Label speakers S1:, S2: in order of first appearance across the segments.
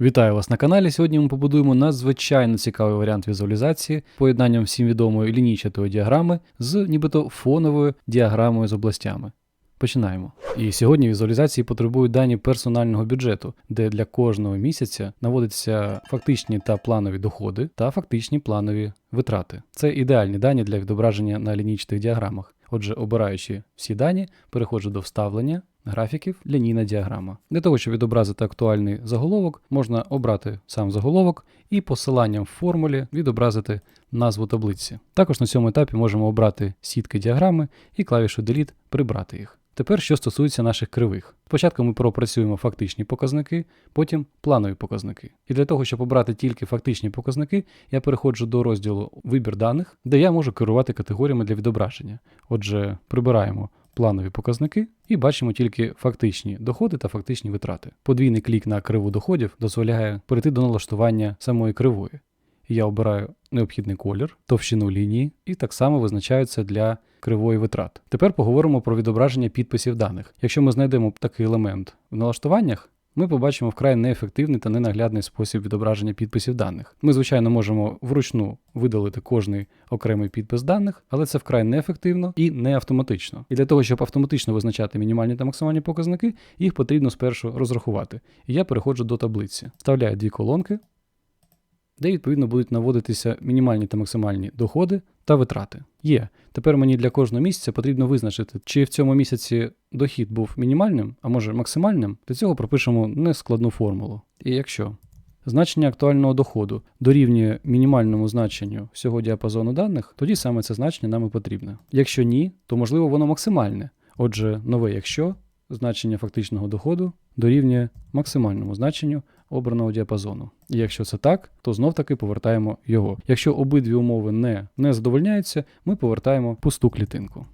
S1: Вітаю вас на каналі. Сьогодні ми побудуємо надзвичайно цікавий варіант візуалізації поєднанням всім відомої лінійчатої діаграми з нібито фоновою діаграмою з областями. Починаємо. І сьогодні візуалізації потребують дані персонального бюджету, де для кожного місяця наводяться фактичні та планові доходи та фактичні планові витрати. Це ідеальні дані для відображення на лінійчатих діаграмах. Отже, обираючи всі дані, переходжу до вставлення графіків лінійна діаграма. Для того, щоб відобразити актуальний заголовок, можна обрати сам заголовок і посиланням в формулі відобразити назву таблиці. Також на цьому етапі можемо обрати сітки діаграми і клавішу Delete прибрати їх. Тепер, що стосується наших кривих. Спочатку ми пропрацюємо фактичні показники, потім планові показники. І для того, щоб обрати тільки фактичні показники, я переходжу до розділу Вибір даних, де я можу керувати категоріями для відображення. Отже, прибираємо планові показники і бачимо тільки фактичні доходи та фактичні витрати. Подвійний клік на криву доходів дозволяє перейти до налаштування самої кривої. Я обираю необхідний колір, товщину лінії і так само визначаються для кривої витрат. Тепер поговоримо про відображення підписів даних. Якщо ми знайдемо такий елемент в налаштуваннях, ми побачимо вкрай неефективний та ненаглядний спосіб відображення підписів даних. Ми, звичайно, можемо вручну видалити кожний окремий підпис даних, але це вкрай неефективно і не автоматично. І для того, щоб автоматично визначати мінімальні та максимальні показники, їх потрібно спершу розрахувати. І я переходжу до таблиці. Вставляю дві колонки, де відповідно будуть наводитися мінімальні та максимальні доходи та витрати. Є. Тепер мені для кожного місяця потрібно визначити, чи в цьому місяці дохід був мінімальним, а може максимальним. Для цього пропишемо нескладну формулу. І якщо значення актуального доходу дорівнює мінімальному значенню всього діапазону даних, тоді саме це значення нам і потрібне. Якщо ні, то можливо воно максимальне. Отже, нове якщо значення фактичного доходу дорівнює максимальному значенню обраного діапазону. І якщо це так, то знов таки повертаємо його. Якщо обидві умови не, не задовольняються, ми повертаємо пусту клітинку.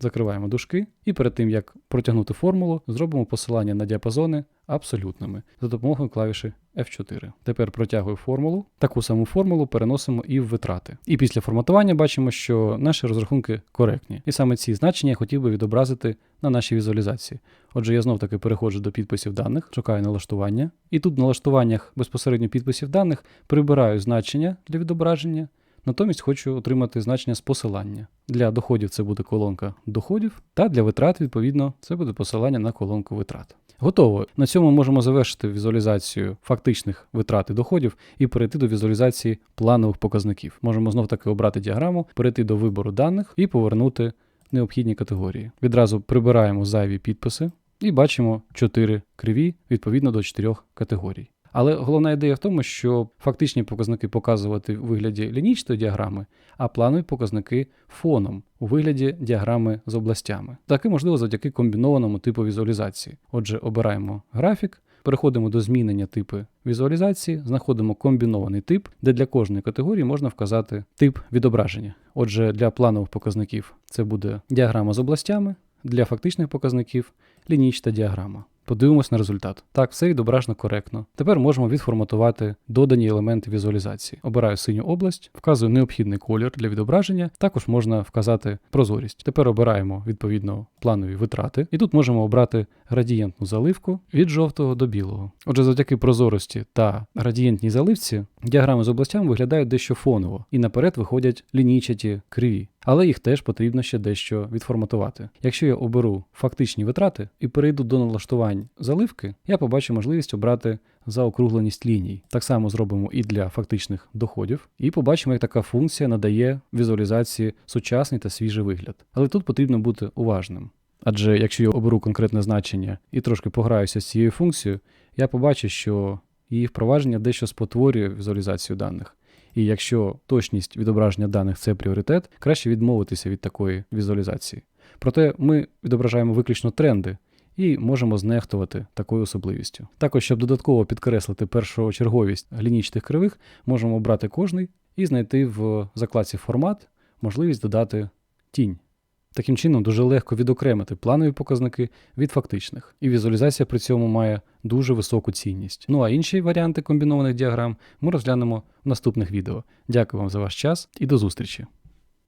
S1: Закриваємо дужки і перед тим як протягнути формулу, зробимо посилання на діапазони абсолютними за допомогою клавіші F4. Тепер протягую формулу. Таку саму формулу переносимо і в витрати. І після форматування бачимо, що наші розрахунки коректні. І саме ці значення я хотів би відобразити на нашій візуалізації. Отже, я знов таки переходжу до підписів даних, шукаю налаштування. І тут в налаштуваннях безпосередньо підписів даних прибираю значення для відображення. Натомість хочу отримати значення з посилання. Для доходів це буде колонка доходів, та для витрат, відповідно, це буде посилання на колонку витрат. Готово. На цьому можемо завершити візуалізацію фактичних витрат і доходів і перейти до візуалізації планових показників. Можемо знов таки обрати діаграму, перейти до вибору даних і повернути необхідні категорії. Відразу прибираємо зайві підписи і бачимо 4 криві відповідно до 4 категорій. Але головна ідея в тому, що фактичні показники показувати у вигляді лінійчатої діаграми, а планові показники фоном у вигляді діаграми з областями. Таке можливо завдяки комбінованому типу візуалізації. Отже, обираємо графік, переходимо до змінення типи візуалізації, знаходимо комбінований тип, де для кожної категорії можна вказати тип відображення. Отже, для планових показників це буде діаграма з областями, для фактичних показників лінійчата діаграма. Подивимось на результат. Так, все відображено коректно. Тепер можемо відформатувати додані елементи візуалізації. Обираю синю область, вказую необхідний колір для відображення, також можна вказати прозорість. Тепер обираємо відповідно планові витрати, і тут можемо обрати градієнтну заливку від жовтого до білого. Отже, завдяки прозорості та градієнтній заливці діаграми з областями виглядають дещо фоново, і наперед виходять лінійчаті криві. Але їх теж потрібно ще дещо відформатувати. Якщо я оберу фактичні витрати і перейду до налаштувань заливки, я побачу можливість обрати заокругленість ліній. Так само зробимо і для фактичних доходів, і побачимо, як така функція надає візуалізації сучасний та свіжий вигляд. Але тут потрібно бути уважним. Адже якщо я оберу конкретне значення і трошки пограюся з цією функцією, я побачу, що її впровадження дещо спотворює візуалізацію даних. І якщо точність відображення даних це пріоритет, краще відмовитися від такої візуалізації. Проте ми відображаємо виключно тренди і можемо знехтувати такою особливістю. Також, щоб додатково підкреслити першочерговість лінійчатих кривих, можемо обрати кожний і знайти в закладці формат можливість додати тінь. Таким чином, дуже легко відокремити планові показники від фактичних, і візуалізація при цьому має дуже високу цінність. Ну а інші варіанти комбінованих діаграм ми розглянемо в наступних відео. Дякую вам за ваш час і до зустрічі!